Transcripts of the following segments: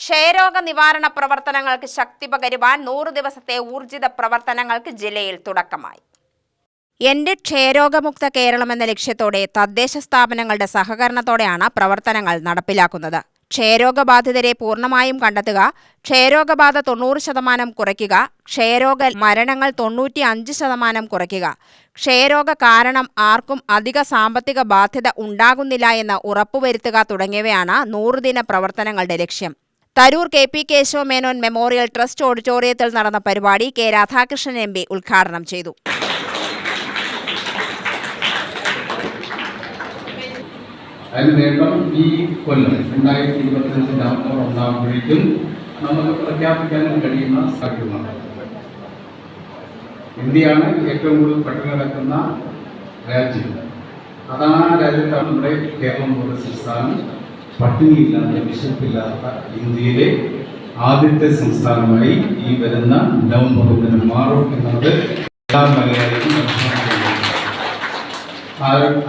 ക്ഷയരോഗ നിവാരണ പ്രവർത്തനങ്ങൾക്ക് ശക്തി പകരുവാൻ നൂറ് ദിവസത്തെ ഊർജിത പ്രവർത്തനങ്ങൾക്ക് ജില്ലയിൽ തുടക്കമായി. എന്റെ ക്ഷയരോഗമുക്ത കേരളം എന്ന ലക്ഷ്യത്തോടെ തദ്ദേശ സ്ഥാപനങ്ങളുടെ സഹകരണത്തോടെയാണ് പ്രവർത്തനങ്ങൾ നടപ്പിലാക്കുന്നത്. ക്ഷയരോഗബാധിതരെ പൂർണമായും കണ്ടെത്തുക ക്ഷയരോഗബാധ തൊണ്ണൂറ് ശതമാനം കുറയ്ക്കുക ക്ഷയരോഗ മരണങ്ങൾ തൊണ്ണൂറ്റി അഞ്ച് ശതമാനം കുറയ്ക്കുക. ക്ഷയരോഗ കാരണം ആർക്കും അധിക സാമ്പത്തിക ബാധ്യത ഉണ്ടാകുന്നില്ല എന്ന് ഉറപ്പുവരുത്തുക തുടങ്ങിയവയാണ് നൂറുദിന പ്രവർത്തനങ്ങളുടെ ലക്ഷ്യം. Tharoor K P Keshava Menon memorial trust ഓഡിറ്റോറിയത്തിൽ നടന്ന പരിപാടി കെ രാധാകൃഷ്ണൻ എം പി ഉദ്ഘാടനം ചെയ്തു. ഈ കൊല്ലം ഇന്ത്യയാണ് ഏറ്റവും കൂടുതൽ പെട്ടെന്ന് നടക്കുന്ന രാജ്യം. അതാണ് രാജ്യത്താണ് നമ്മുടെ കേരളം പോലെ സംസ്ഥാനം. പട്ടിണിയില്ലാത്ത വിശപ്പില്ലാത്ത ഇന്ത്യയിലെ ആദ്യത്തെ സംസ്ഥാനമായി ഈ വരുന്ന നവംബർ ഒന്നിന് മാറും എന്നത് എല്ലാ മലയാളികളും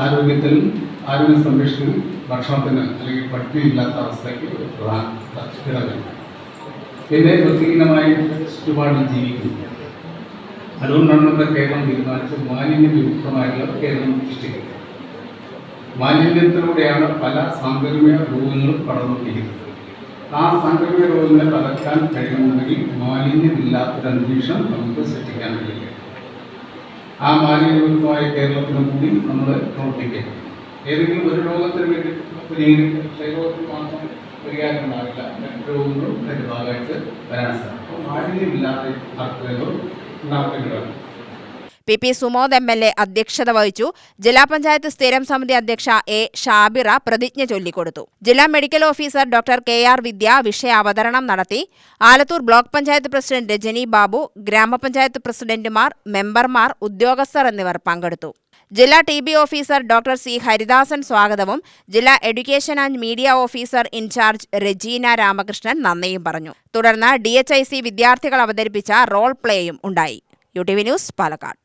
ആരോഗ്യത്തിനും ആരോഗ്യ സംരക്ഷണത്തിനും ഭക്ഷണത്തിന് അല്ലെങ്കിൽ പട്ടിണിയില്ലാത്ത അവസ്ഥയ്ക്ക് ഒരു പ്രധാന ഘടകം പിന്നെ ചുറ്റുപാടിൽ ജീവിക്കുന്നു. അതുകൊണ്ടാണ് നമ്മുടെ കേരളം തീരുമാനിച്ച് മാലിന്യ വിമുക്തമായിട്ടുള്ള കേരളം സൃഷ്ടിക്കുന്നത്. മാലിന്യത്തിലൂടെയാണ് പല സാംക്രമിക രോഗങ്ങളും കടന്നുപോയിരിക്കുന്നത് ആ സാംക്രമിക രോഗങ്ങളെ തകർക്കാൻ കഴിയുന്നുണ്ടെങ്കിൽ മാലിന്യമില്ലാത്തൊരു അന്തരീക്ഷം നമുക്ക് സൃഷ്ടിക്കാൻ കഴിയും. ആ മാലിന്യമായ കേരളത്തിന് കൂടി നമ്മൾ പ്രവർത്തിക്കുന്നു. ഏതെങ്കിലും ഒരു രോഗത്തിന് വേണ്ടി ക്ഷയരോഗത്തിന് മാത്രം പരിഹാരം ഉണ്ടാവില്ല മറ്റു രോഗങ്ങളും ഭാഗമായിട്ട് വരാൻ സാധിക്കും. അപ്പോൾ മാലിന്യമില്ലാതെ അർത്ഥങ്ങളും ഉണ്ടാക്കേണ്ടതാണ് P P Sumod M L A അധ്യക്ഷത വഹിച്ചു. ജില്ലാ പഞ്ചായത്ത് സ്ഥിരം സമിതി അധ്യക്ഷ എ ഷാബിറ പ്രതിജ്ഞ ചൊല്ലിക്കൊടുത്തു. ജില്ലാ medical officer doctor K R Vidya വിഷയ അവതരണം നടത്തി. ആലത്തൂർ ബ്ലോക്ക് പഞ്ചായത്ത് പ്രസിഡന്റ് രജനി ബാബു ഗ്രാമപഞ്ചായത്ത് പ്രസിഡന്റുമാർ മെമ്പർമാർ ഉദ്യോഗസ്ഥർ എന്നിവർ പങ്കെടുത്തു. ജില്ലാ T B officer doctor C Haridasan സ്വാഗതവും ജില്ലാ education and media officer in charge Rajeena Ramakrishnan നന്ദിയും പറഞ്ഞു. തുടർന്ന് ഡി വിദ്യാർത്ഥികൾ അവതരിപ്പിച്ച റോൾ പ്ലേയും ഉണ്ടായി. U T V news Palakkad.